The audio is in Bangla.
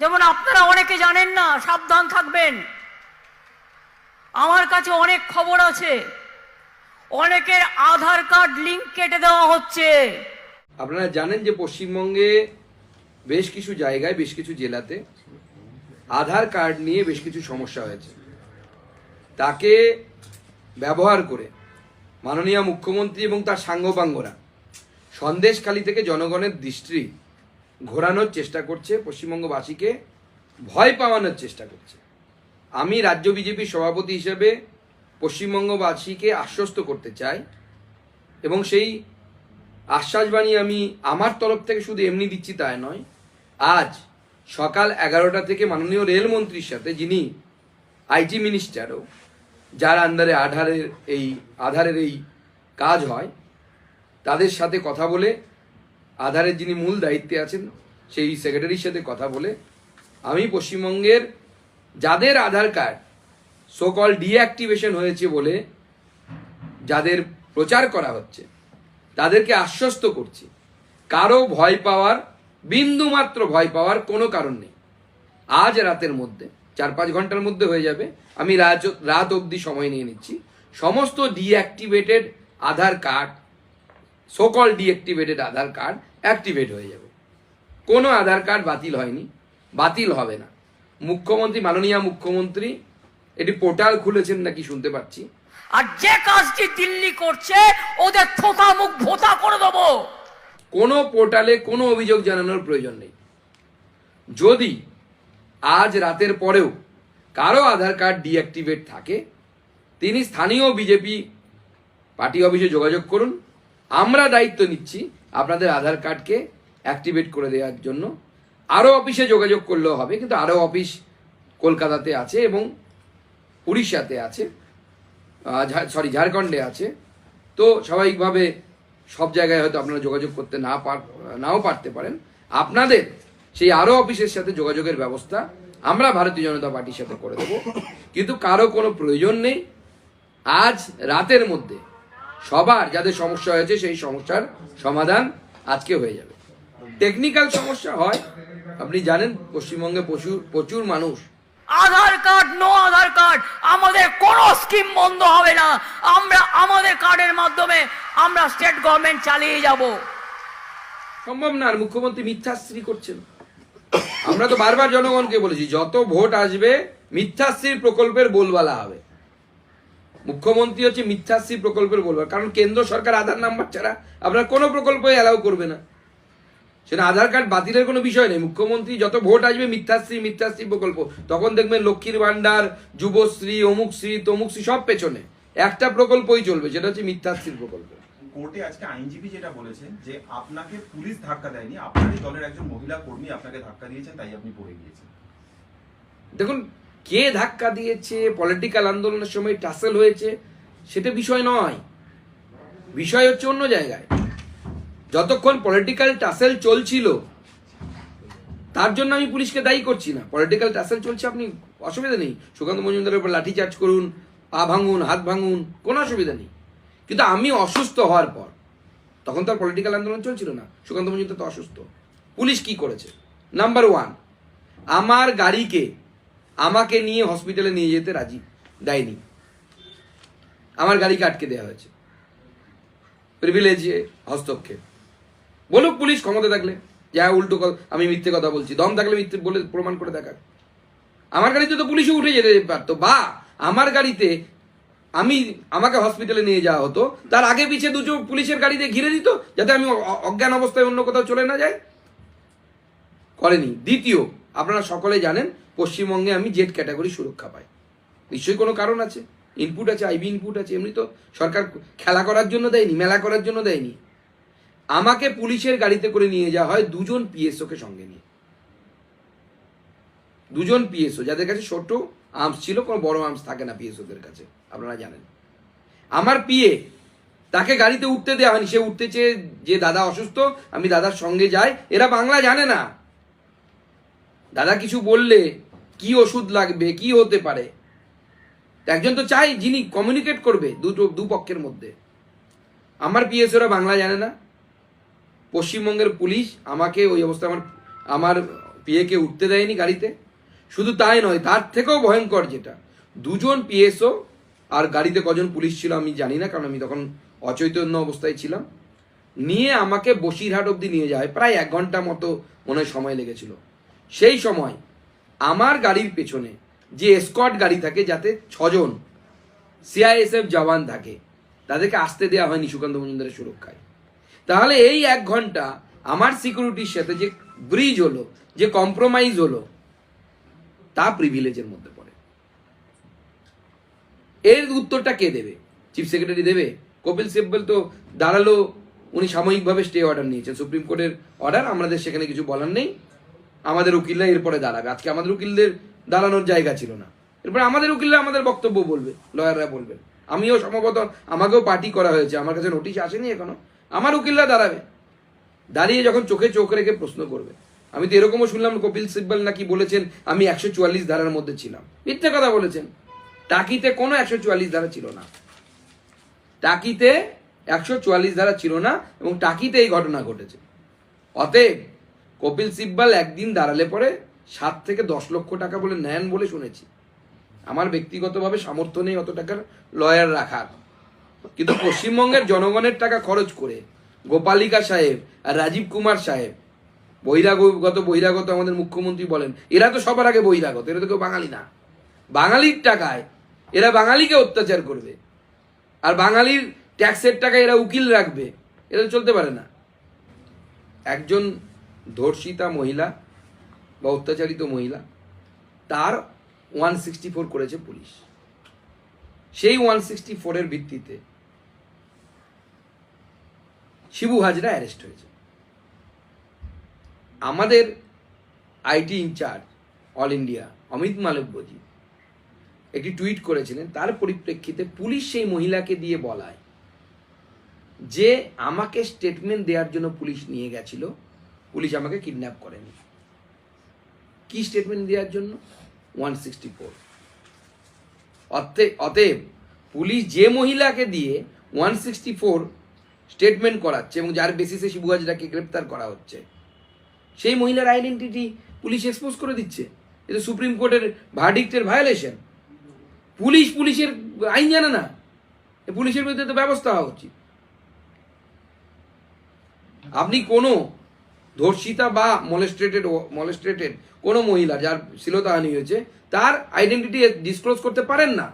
যেমন আপনারা অনেকে জানেন না, সাবধান থাকবেন। আমার কাছে অনেক খবর আছে। অনেকের আধার কার্ড লিঙ্ক কেটে দেওয়া হচ্ছে। আপনারা জানেন যে পশ্চিমবঙ্গে বেশ কিছু জায়গায়, বেশ কিছু জেলাতে আধার কার্ড নিয়ে বেশ কিছু সমস্যা হয়েছে। তাকে ব্যবহার করে মাননীয় মুখ্যমন্ত্রী এবং তার সাঙ্গপাঙ্গরা সন্দেশখালী থেকে জনগণের দৃষ্টি ঘোরানোর চেষ্টা করছে পশ্চিমবঙ্গবাসীকে, ভয় পাওয়ানোর চেষ্টা করছে। আমি রাজ্য বিজেপির সভাপতি হিসেবে পশ্চিমবঙ্গবাসীকে আশ্বস্ত করতে চাই এবং সেই আশ্বাসবাণী আমি আমার তরফ থেকে শুধু এমনি দিচ্ছি তাই নয়, আজ সকাল এগারোটা থেকে মাননীয় রেলমন্ত্রীর সাথে যিনি আইটি মিনিস্টারও, যার আন্ডারে আধারের এই আধারের এই কাজ হয়, তাদের সাথে কথা বলে আধারের যিনি মূল দায়িত্বে আছেন, সেই সেক্রেটারির সাথে কথা বলে আমি পশ্চিমবঙ্গের যাদের আধার কার্ড সোকল ডিঅ্যাক্টিভেশন হয়েছে বলে যাদের প্রচার করা হচ্ছে, তাদেরকে আশ্বস্ত করছি। কারও ভয় পাওয়ার বিন্দু মাত্র ভয় পাওয়ার কোনো কারণ নেই। আজ রাতের মধ্যে চার পাঁচ ঘণ্টার মধ্যে হয়ে যাবে, আমি রাত রাত অবধি সময় নিয়ে নিচ্ছি। সমস্ত ডিঅ্যাক্টিভেটেড আধার কার্ড সোকল ডিঅ্যাক্টিভেটেড আধার কার্ড অ্যাক্টিভেট হয়ে যাবে। কোনো আধার কার্ড বাতিল হয়নি বাতিল হবে না। মুখ্যমন্ত্রী মাননীয় মুখ্যমন্ত্রী এটি পোর্টাল খুলেছেন নাকি শুনতে পাচ্ছি। আর যে কাজটি দিল্লি করছে ওদের থোতা মুখ ভোতা করে দেবো। কোনো পোর্টালে কোনো অভিযোগ জানানোর প্রয়োজন নেই। যদি আজ রাতের পরেও কারও আধার কার্ড ডিঅ্যাক্টিভেট থাকে তিনি স্থানীয় বিজেপি পার্টি অফিসে যোগাযোগ করুন। আমরা দায়িত্ব নিচ্ছি আপনাদের আধার কার্ডকে অ্যাক্টিভেট করে দেওয়ার জন্য। আরও অফিসে যোগাযোগ করলেও হবে, কিন্তু আরও অফিস কলকাতাতে আছে এবং উড়িষ্যাতে আছে সরি ঝাড়খণ্ডে আছে। তো স্বাভাবিকভাবে সব জায়গায় হয়তো আপনারা যোগাযোগ করতে না পার, নাও পারতে পারেন। আপনাদের সেই আরও অফিসের সাথে যোগাযোগের ব্যবস্থা আমরা ভারতীয় জনতা পার্টির সাথে করে দেবো। কিন্তু কারও কোনো প্রয়োজন নেই। আজ রাতের মধ্যে সবার যাদের সমস্যা হয়েছে সেই সমস্যার সমাধান আজকে হয়ে যাবে। টেকনিক্যাল সমস্যা হয়। আপনি জানেন পশ্চিমবঙ্গে প্রচুর প্রচুর মানুষ। Aadhaar card no Aadhaar card আমাদের কোনো স্কিম বন্ধ হবে না। আমরা আমাদের কার্ডের মাধ্যমে আমরা স্টেট গভর্নমেন্ট চালিয়ে যাব। সম্ভব না আর মুখ্যমন্ত্রী মিথ্যাশ্রী করছেন। আমরা তো বারবার জনগণকে বলেছি যত ভোট আসবে মিথ্যাশ্রীর প্রকল্পের বলবালা হবে। মুখ্যমন্ত্রী হচ্ছে মিথ্যাশ্রী প্রকল্পের বলবার। কারণ কেন্দ্র সরকার আধার নাম্বার ছাড়া আপনার কোনো প্রকল্পই অ্যালাউ করবে না। সেটা আধার কার্ড বাতিলের কোনো বিষয় নেই। মুখ্যমন্ত্রী যত ভোট আসবে মিথ্যাশ্রী মিথ্যাশ্রী প্রকল্প তখন দেখবেন লক্ষ্মীর ভান্ডার যুবশ্রী অমুকশ্রী তমুকশ্রী সব পেছনে। একটা প্রকল্পই চলবে সেটা হচ্ছে মিথ্যাশ্রীর প্রকল্প। কোর্টে আজকে আইনজীবী যেটা বলেছেন যে আপনাকে পুলিশ ধাক্কা দেয়নি আপনারই দলের একজন মহিলা কর্মী আপনাকে ধাক্কা দিয়েছেন তাই আপনি পড়ে গিয়েছেন। দেখুন কে ধাক্কা দিয়েছে পলিটিক্যাল আন্দোলনের সময় টাসেল হয়েছে, সেটা বিষয় নয়। বিষয় হচ্ছে অন্য জায়গায়। যতক্ষণ পলিটিক্যাল টাসেল চলছিল, তার জন্য আমি পুলিশকে দায়ী করছি না। পলিটিক্যাল টাসেল চলছে, আপনি অসুবিধা নেই। সুকান্ত মজুমদারের উপর লাঠিচার্জ করুন, পা ভাঙুন, হাত ভাঙুন, কোনো অসুবিধা নেই। কিন্তু আমি অসুস্থ হওয়ার পর, তখন তো আর পলিটিক্যাল আন্দোলন চলছিল না। সুকান্ত মজুমদার তো অসুস্থ। পুলিশ কি করেছে? নাম্বার ওয়ান আমার গাড়িকে আমাকে নিয়ে হসপিটালে নিয়ে যেতে রাজি, দেয়নি। আমার গাড়িকে আটকে দেওয়া হয়েছে। প্রিভিলেজে হস্তক্ষেপ। বলুক পুলিশ ক্ষমতা থাকলে, যা উল্টো আমি মিথ্যে কথা বলছি। দম থাকলে মিথ্যে বলে প্রমাণ করে দেখাক। আমার গাড়িতে তো পুলিশও উঠে যেতে পারতো। বা, আমার গাড়িতে আমি আমাকে হসপিটালে নিয়ে যাওয়া হতো, তার আগে পিছিয়ে দুটো পুলিশের গাড়িতে ঘিরে দিত, যাতে আমি অজ্ঞান অবস্থায় অন্য কোথাও চলে না যাই। করেনি। দ্বিতীয় আপনারা সকলে জানেন, পশ্চিমবঙ্গে আমি জেড ক্যাটাগরি সুরক্ষা পাই। নিশ্চয়ই কোনো কারণ আছে? ইনপুট আছে আইবি ইনপুট আছে, এমনি তো সরকার খেলা করার জন্য দেয়নি, মেলা করার জন্য দেয়নি। আমাকে পুলিশের গাড়িতে করে নিয়ে যাওয়া হয় দুজন পিএসওকে সঙ্গে নিয়ে। দুজন পিএসও যাদের কাছে ছোট আর্মস ছিল, কোনো বড় আর্মস থাকে না পিএসওদের কাছে, আপনারা জানেন। আমার পিএ তাকে গাড়িতে উঠতে দেওয়া হয়নি, সে উঠতে চেয়ে যে দাদা অসুস্থ, আমি দাদার সঙ্গে যাই, এরা বাংলা জানে না। দাদা কিছু বললে কি ওষুধ লাগবে, কি হতে পারে? একজন তো চাই যিনি কমিউনিকেট করবে দুটো দুপক্ষের মধ্যে। আমার পিএসওরা বাংলা জানে না। পশ্চিমবঙ্গের পুলিশ আমাকে ওই অবস্থায় আমার আমার পিএকে উঠতে দেয়নি গাড়িতে। শুধু তাই নয়, তার থেকেও ভয়ঙ্কর যেটা। দুজন পিএসও আর গাড়িতে কজন পুলিশ ছিল আমি জানি না, কারণ আমি তখন অচৈতন্য অবস্থায় ছিলাম। নিয়ে আমাকে বসিরহাট অবধি নিয়ে যায়, প্রায় এক ঘণ্টা মতো মনে সময় লেগেছিল। সেই সময় আমার গাড়ির পেছনে যে স্কট গাড়ি থাকে, যাতে ছজন সিআইএসএফ জওয়ান থাকে, তাদেরকে আসতে দেওয়া হয়নি সুকান্ত মজুমদারের সুরক্ষায়। তাহলে এই এক ঘণ্টা আমার সিকিউরিটির সাথে যে ব্রিজ হলো, যে কম্প্রোমাইজ হলো, তা প্রিভিলেজের মধ্যে পড়ে। এর উত্তরটা কে দেবে? চিফ সেক্রেটারি দেবে? কপিল সিব্বল তো দাঁড়াল, উনি সাময়িকভাবে স্টে অর্ডার নিয়েছেন। সুপ্রিম কোর্টের অর্ডার আমাদের সেখানে কিছু বলার নেই। আমাদের উকিলরা এরপরে দাঁড়াবে। আজকে আমাদের উকিলদের দাঁড়ানোর জায়গা ছিল না। এরপরে আমাদের উকিলরা আমাদের বক্তব্য বলবে, লয়াররা বলবেন আমিও সম্ভবত, আমাকেও পার্টি করা হয়েছে, আমার কাছে নোটিশ আসেনি এখনও। আমার উকিলরা দাঁড়াবে। দাঁড়িয়ে যখন চোখে চোখ রেখে প্রশ্ন করবে। আমি তো এরকমও শুনলাম কপিল সিব্বল নাকি বলেছেন, আমি একশো চুয়াল্লিশ ধারার মধ্যে ছিলাম। মিথ্যে কথা বলেছেন। টাকিতে কোনো একশো চুয়াল্লিশ ধারা ছিল না। টাকিতে একশো চুয়াল্লিশ ধারা ছিল না এবং টাকিতে এই ঘটনা ঘটেছে। অতএব কপিল সিব্বাল একদিন দাঁড়ালে পরে সাত থেকে দশ লক্ষ টাকা বলে নেন বলে শুনেছি। আমার ব্যক্তিগতভাবে সামর্থ্য নেই অত টাকার লয়ার রাখার। কিন্তু পশ্চিমবঙ্গের জনগণের টাকা খরচ করে গোপালিকা সাহেব আর রাজীব কুমার সাহেব বহিরাগত বহিরাগত আমাদের মুখ্যমন্ত্রী বলেন, এরা তো সবার আগে বহিরাগত, এরা তো কেউ বাঙালি না। বাঙালির টাকায় এরা বাঙালিকে অত্যাচার করবে। আর বাঙালির ট্যাক্সের টাকায় এরা উকিল রাখবে এটা চলতে পারে না। একজন ধর্ষিতা মহিলা বা অত্যাচারিত মহিলা, তার ওয়ান সিক্সটি ফোর করেছে পুলিশ। সেই ওয়ান সিক্সটি ফোরের ভিত্তিতে শিবু হাজরা অ্যারেস্ট হয়েছে। আমাদের IT incharge all India Amit Malviyaji একটি টুইট করেছিলেন, তার পরিপ্রেক্ষিতে পুলিশ সেই মহিলাকে দিয়ে বলায় যে আমাকে স্টেটমেন্ট দেওয়ার জন্য পুলিশ নিয়ে গেছিল পুলিশ আমাকে কিডন্যাপ করেনি। কি স্টেটমেন্ট দেওয়ার জন্য? ওয়ান সিক্সটি ফোর অতএব পুলিশ যে মহিলাকে দিয়ে ওয়ান সিক্সটি ফোর স্টেটমেন্ট করাচ্ছে এবং যার বেসিসে শিবু হাজরাকে গ্রেপ্তার করা হচ্ছে, সেই মহিলার আইডেন্টিটি পুলিশ এক্সপোজ করে দিচ্ছে। এটা সুপ্রিম কোর্টের ভার্ডিক্টের ভায়োলেশন পুলিশ পুলিশের আইন জানে না। পুলিশের বিরুদ্ধে তো ব্যবস্থা হওয়া উচিত। আপনি কোনো ধর্ষিতা বা মলেস্ট্রেটেড মলেস্ট্রেটেড কোনো মহিলা যার শ্লীলতাহানি হয়েছে, তার আইডেন্টিটি ডিসক্লোজ করতে পারেন না।